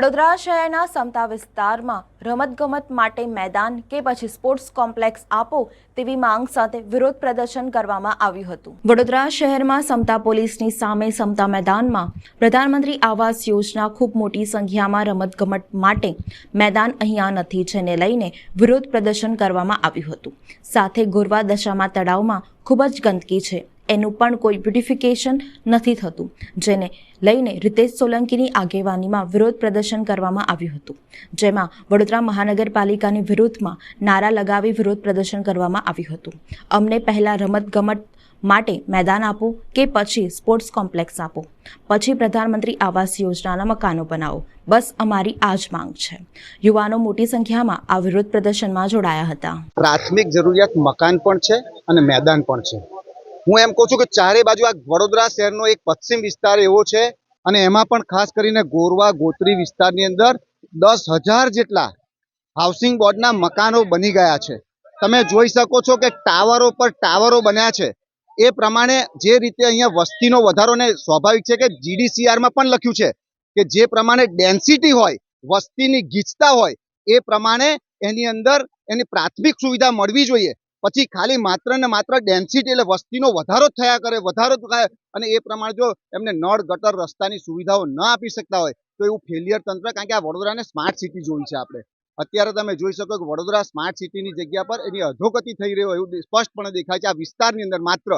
વડોદરા શહેરના સમતા વિસ્તારમાં રમતગમત માટે મેદાન કે પછી સ્પોર્ટ્સ કોમ્પ્લેક્સ આપો તેવી માંગ સાથે વિરોધ પ્રદર્શન કરવામાં આવ્યું હતું. વડોદરા શહેરમાં સમતા પોલીસની સામે સમતા મેદાનમાં પ્રધાનમંત્રી આવાસ યોજના ખૂબ મોટી સંખ્યામાં રમતગમત માટે મેદાન અહીંયા નથી જેને લઈને વિરોધ પ્રદર્શન કરવામાં આવ્યું હતું. સાથે ગોરવા દશામાં તળાવમાં ખૂબ જ ગંદકી છે. એનું પણ કોઈ બ્યુટિફિકેશન નથી થતું, જેને લઈને રિતેશ સોલંકીની આગેવાનીમાં વિરોધ પ્રદર્શન કરવામાં આવ્યું હતું. જેમાં વડોદરા મહાનગરપાલિકાની વિરુદ્ધમાં નારા લગાવી વિરોધ પ્રદર્શન કરવામાં આવ્યું હતું. અમને પહેલાં રમતગમત માટે મેદાન આપો કે પછી સ્પોર્ટ્સ કોમ્પ્લેક્સ આપો? પછી પ્રધાનમંત્રી આવાસ યોજનાના મકાનો બનાવો. બસ અમારી આ જ માંગ છે. યુવાનો મોટી સંખ્યામાં આ વિરોધ પ્રદર્શનમાં જોડાયા હતા. પ્રાથમિક જરૂરિયાત મકાન પણ છે અને મેદાન પણ છે. હું એમ કહું છું કે ચારે બાજુ આ વડોદરા શહેરનો એક પશ્ચિમ વિસ્તાર એવો છે અને એમાં પણ ખાસ કરીને ગોરવા, ગોત્રી વિસ્તારની અંદર દસ હજાર જેટલા હાઉસિંગ બોર્ડના મકાનો બની ગયા છે. તમે જોઈ શકો છો કે ટાવરો પર ટાવરો બન્યા છે. એ પ્રમાણે જે રીતે અહીંયા વસ્તીનો વધારો ને સ્વાભાવિક છે કે જીડીસીઆરમાં પણ લખ્યું છે કે જે પ્રમાણે ડેન્સિટી હોય, વસ્તીની ગીચતા હોય, એ પ્રમાણે એની અંદર એની પ્રાથમિક સુવિધા મળવી જોઈએ. પછી ખાલી માત્ર ને માત્ર ડેન્સિટી એટલે વસ્તીનો વધારો થયા કરે, વધારો થાય. અને એ પ્રમાણે જો એમને નળ, ગટર, રસ્તાની સુવિધાઓ ન આપી શકતા હોય, તો એવું ફેલિયર તંત્ર, કારણ કે આ વડોદરાને સ્માર્ટ સિટી જોઈ છે આપણે. અત્યારે તમે જોઈ શકો કે વડોદરા સ્માર્ટ સિટીની જગ્યા પર એની અધોગતિ થઈ રહ્યો એવું સ્પષ્ટપણે દેખાય છે આ વિસ્તારની અંદર માત્ર.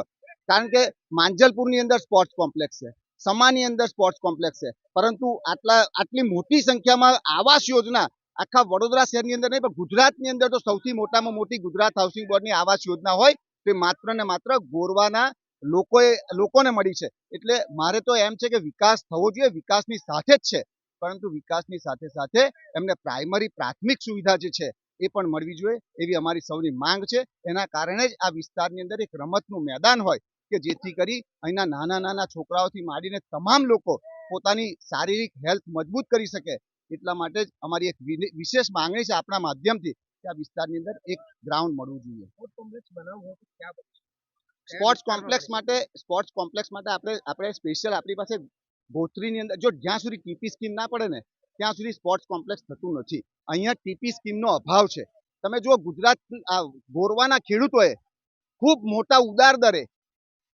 કારણ કે માંજલપુરની અંદર સ્પોર્ટ્સ કોમ્પ્લેક્સ છે, સમાની અંદર સ્પોર્ટ્સ કોમ્પ્લેક્સ છે. પરંતુ આટલા, આટલી મોટી સંખ્યામાં આવાસ યોજના આખા વડોદરા શહેરની અંદર નહીં, પણ ગુજરાતની અંદર તો સૌથી મોટામાં મોટી ગુજરાત હાઉસિંગ બોર્ડની આવાસ યોજના હોય, તે માત્ર ને માત્ર ગોરવાના લોકોએ, લોકોને મળી છે. એટલે મારે તો એમ છે કે વિકાસ થવો જોઈએ, વિકાસની સાથે જ છે. પરંતુ વિકાસની સાથે સાથે એમને પ્રાઇમરી પ્રાથમિક સુવિધા જે છે, એ પણ મળવી જોઈએ, એવી અમારી સૌની માંગ છે. એના કારણે જ આ વિસ્તારની અંદર એક રમતનું મેદાન હોય, કે જેથી કરી અહીંના નાના નાના છોકરાઓથી માંડીને તમામ લોકો પોતાની શારીરિક હેલ્થ મજબૂત કરી શકે એટલા માટે જ અમારી એક વિશેષ માંગણી છે આપણા માધ્યમથી કે આ વિસ્તારની અંદર એક ગ્રાઉન્ડ મળવું જોઈએ. સ્પોર્ટ્સ કોમ્પ્લેક્સ માટે સ્પોર્ટ્સ કોમ્પ્લેક્સ માટે આપણે આપણે સ્પેશિયલ આપણી પાસે ગોત્રીની અંદર જો જ્યાં સુધી ટીપી સ્કીમ ના પડે ને ત્યાં સુધી સ્પોર્ટ્સ કોમ્પ્લેક્સ થતું નથી. અહીંયા ટીપી સ્કીમનો અભાવ છે. તમે જો ગુજરાત ગોરવાના ખેડૂતોએ ખૂબ મોટા ઉદાર દરે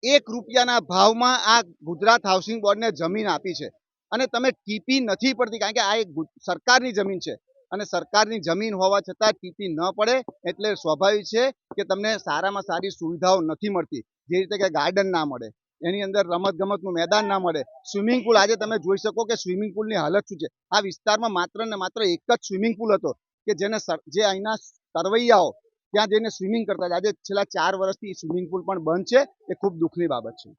એક રૂપિયાના ભાવમાં આ ગુજરાત હાઉસિંગ બોર્ડને જમીન આપી છે. અને તમે ટીપી નથી પડતી, કારણ કે આ એક સરકારની જમીન છે. અને સરકારની જમીન હોવા છતાં ટીપી ન પડે, એટલે સ્વાભાવિક છે કે તમને સારામાં સારી સુવિધાઓ નથી મળતી. જે રીતે કે ગાર્ડન ના મળે, એની અંદર રમત ગમતનું મેદાન ના મળે. સ્વિમિંગ પુલ આજે તમે જોઈ શકો કે સ્વિમિંગ પુલની હાલત શું છે. આ વિસ્તારમાં માત્ર ને માત્ર એક જ સ્વિમિંગ પુલ હતો, કે જેને જે અહીંના તરવૈયાઓ ત્યાં જઈને સ્વિમિંગ કરતા આજે છેલ્લા ચાર વર્ષથી સ્વિમિંગ પુલ પણ બંધ છે. એ ખૂબ દુઃખની બાબત છે.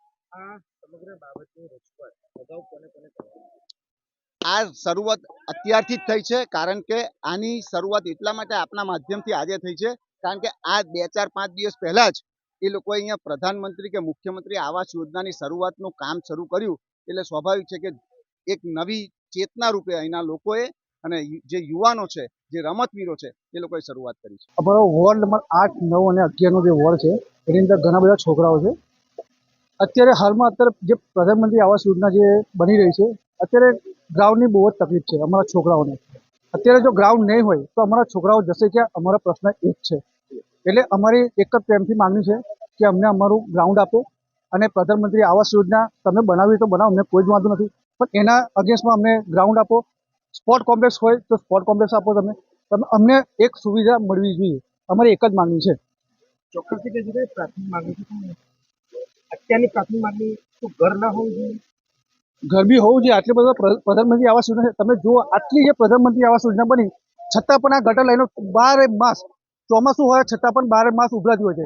આ શરૂઆત અત્યારથી જ થઈ છે કારણ કે આની શરૂઆત એટલા માટે આપના માધ્યમથી આજે થઈ છે કારણ કે આ બે ચાર પાંચ દિવસ પહેલા જ એ લોકોએ અહીંયા પ્રધાનમંત્રી કે મુખ્યમંત્રી આવાસ યોજનાની શરૂઆતનું કામ શરૂ કર્યું. એટલે સ્વાભાવિક છે કે એક નવી ચેતના રૂપે અહીંના લોકોએ અને જે યુવાનો છે જે રમતવીરો છે એ લોકોએ શરૂઆત કરી છે. અમારો વોર્ડ નંબર આઠ નવ અને અગિયારનો જે વોર્ડ છે એની અંદર ઘણા બધા છોકરાઓ છે. અત્યારે હાલમાં અત્યારે જે પ્રધાનમંત્રી આવાસ યોજના જે બની રહી છે, અત્યારે ગ્રાઉન્ડની બહુ જ તકલીફ છે અમારા છોકરાઓને. અત્યારે જો ગ્રાઉન્ડ નહીં હોય, તો અમારા છોકરાઓ જશે ક્યાં? અમારા પ્રશ્ન એક છે. એટલે અમારી એક જ પ્રેમથી માંગણી છે કે અમને અમારું ગ્રાઉન્ડ આપો અને પ્રધાનમંત્રી આવાસ યોજના તમે બનાવી તો બનાવો, અમને કોઈ જ વાંધો નથી. પણ એના અગેન્સ્ટમાં અમને ગ્રાઉન્ડ આપો. સ્પોર્ટ કોમ્પ્લેક્સ હોય તો સ્પોર્ટ કોમ્પ્લેક્સ આપો તમે. તમે અમને એક સુવિધા મળવી જોઈએ. અમારી એક જ માંગણી છે. ચોક્કસથી પ્રાથમિક માંગણી છે અત્યારની પ્રાથમિક માંગણી શું ઘર ના હોવું જોઈએ? ઘર બી હોવું જોઈએ. આટલી બધા પ્રધાનમંત્રી આવાસ યોજના તમે જુઓ, આટલી જે પ્રધાનમંત્રી આવાસ યોજના બની, છતાં પણ આ ગટર લાઈનો બારે માસ, ચોમાસું હોય છતાં પણ બારે માસ ઉભરાતી હોય છે.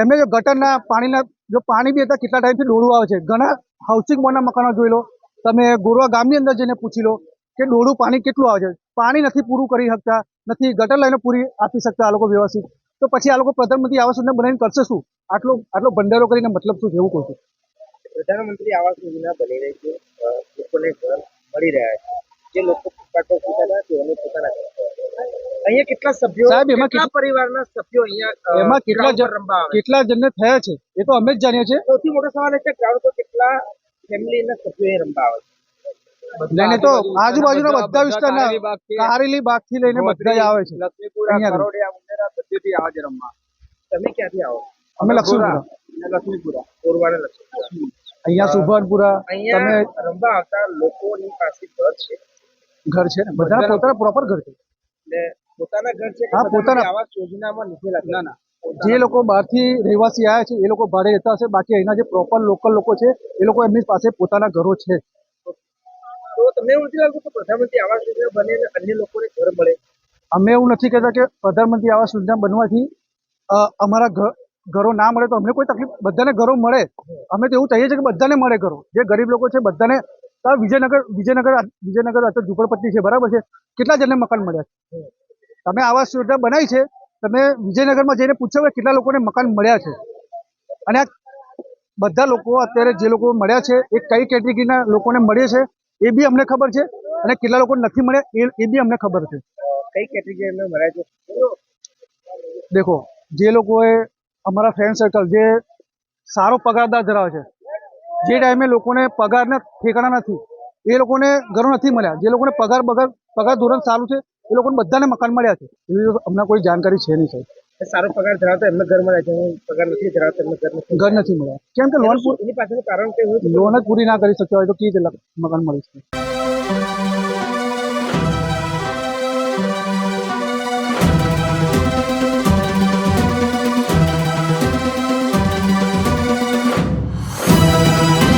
એમને જો ગટરના પાણીના, જો પાણી બી હતા કેટલા ટાઈમથી ડોળું આવે છે? ઘણા હાઉસિંગ બોર્ડના મકાનો જોઈ લો. તમે ગોરવા ગામની અંદર જઈને પૂછી લો કે ડોળું પાણી કેટલું આવે છે? પાણી નથી પૂરું કરી શકતા, નથી ગટર લાઈનો પૂરી આપી શકતા આ લોકો વ્યવસ્થિત. તો પછી આ લોકો પ્રધાનમંત્રી આવાસ યોજના બનાવીને કરશે શું? આટલો આટલો ભંડારો કરીને મતલબ શું છે એવું કહું છું? પ્રધાનમંત્રી આવાસ યોજના બની રહી છે. લોકોને ઘર મળી રહ્યા છે. જે લોકો ફૂટપાથ પર તેઓને પોતાના અહીંયા કેટલા સભ્યો સાહેબ, એમાં કેટલા પરિવારના સભ્યો અહીંયા એમાં કેટલા કેટલા જણને થયા છે? એ તો અમે જ જાણીએ છીએ. સૌથી મોટો સવાલ એ છે ગ્રાઉન્ડ પર કેટલા ફેમિલીના સભ્યો અહીં રમવા આવે છે? લઈને તો આજુબાજુના બધા વિસ્તારના કારેલી બાગથી લઈને બધા આવે છે. લક્ષ્મીપુરા અહીંયા કરોડિયા મુંદેરા બધેથી આવે છે રમવા. તમે ક્યાંથી આવો? અમે લક્ષ્મીપુરા. લક્ષ્મીપુરા. ઓરવાડે લક્ષ્મીપુરા. અહીંયા સુભાનપુરા. તમે રમવા આવતા લોકોની પાસે ઘર છે. ઘર છે ને? બધા પોતાના પ્રોપર ઘર છે. એટલે પોતાના ઘર છે હા, પોતાના. આવાસ યોજનામાં નથી લાગતા ના ના. જે લોકો બહારથી રહેવાસી આવ્યા છે એ લોકો ભાડે રહેતા હશે. બાકી અહીંના જે પ્રોપર લોકલ લોકો છે એ લોકો એમની પાસે પોતાના ઘરો છે. તો તમને એવું નથી લાગતું કે પ્રધાનમંત્રી આવાસ યોજના બને અને અન્ય લોકોને ઘર મળે? અમે એવું નથી કહેતા કે પ્રધાનમંત્રી આવાસ યોજના બનવાથી અમારા ઘરો ના મળે તો અમને કોઈ તકલીફ, બધાને ઘરો મળે. અમે તો એવું કહીએ છીએ કે બધાને મળે ઘરો. જે ગરીબ લોકો છે બધાને વિજયનગર વિજયનગર વિજયનગર અત્યારે ઝુંપડપટ્ટી છે, બરાબર છે? કેટલા જણને મકાન મળ્યા છે? તમે આવાસ યોજના બનાવી છે, તમે વિજયનગરમાં જઈને પૂછો કે કેટલા લોકોને મકાન મળ્યા છે? અને આ બધા લોકો અત્યારે જે લોકો મળ્યા છે, એ કઈ કેટેગરીના લોકોને મળે છે, એ બી અમને ખબર છે. અને કેટલા લોકો નથી મળ્યા એ બી અમને ખબર છે. કઈ કેટેગરી એમને મળ્યા છે? દેખો જે લોકોએ અમારા ફ્રેન્ડ સર્કલ જે સારો પગારદાર ધરાવે છે જે ટાઈમે લોકોને પગારના ઠેકાણા નથી એ લોકોને ઘરો નથી મળ્યા. જે લોકોને પગાર બગાર પગાર ધોરણ સારું છે એ લોકોને બધાને મકાન મળ્યા છે. એવી અમને કોઈ જાણકારી છે નહીં સાહેબ. સારો પગાર ધરાવતા એમને ઘર મળે છે પગાર નથી ધરાવતો એમને ઘર નથી ઘર નથી મળ્યા. કેમ કે લોન એનું એની પાછળનું કારણ કે લોન જ પૂરી ના કરી શક્યા હોય તો કઈ મકાન મળી શકે?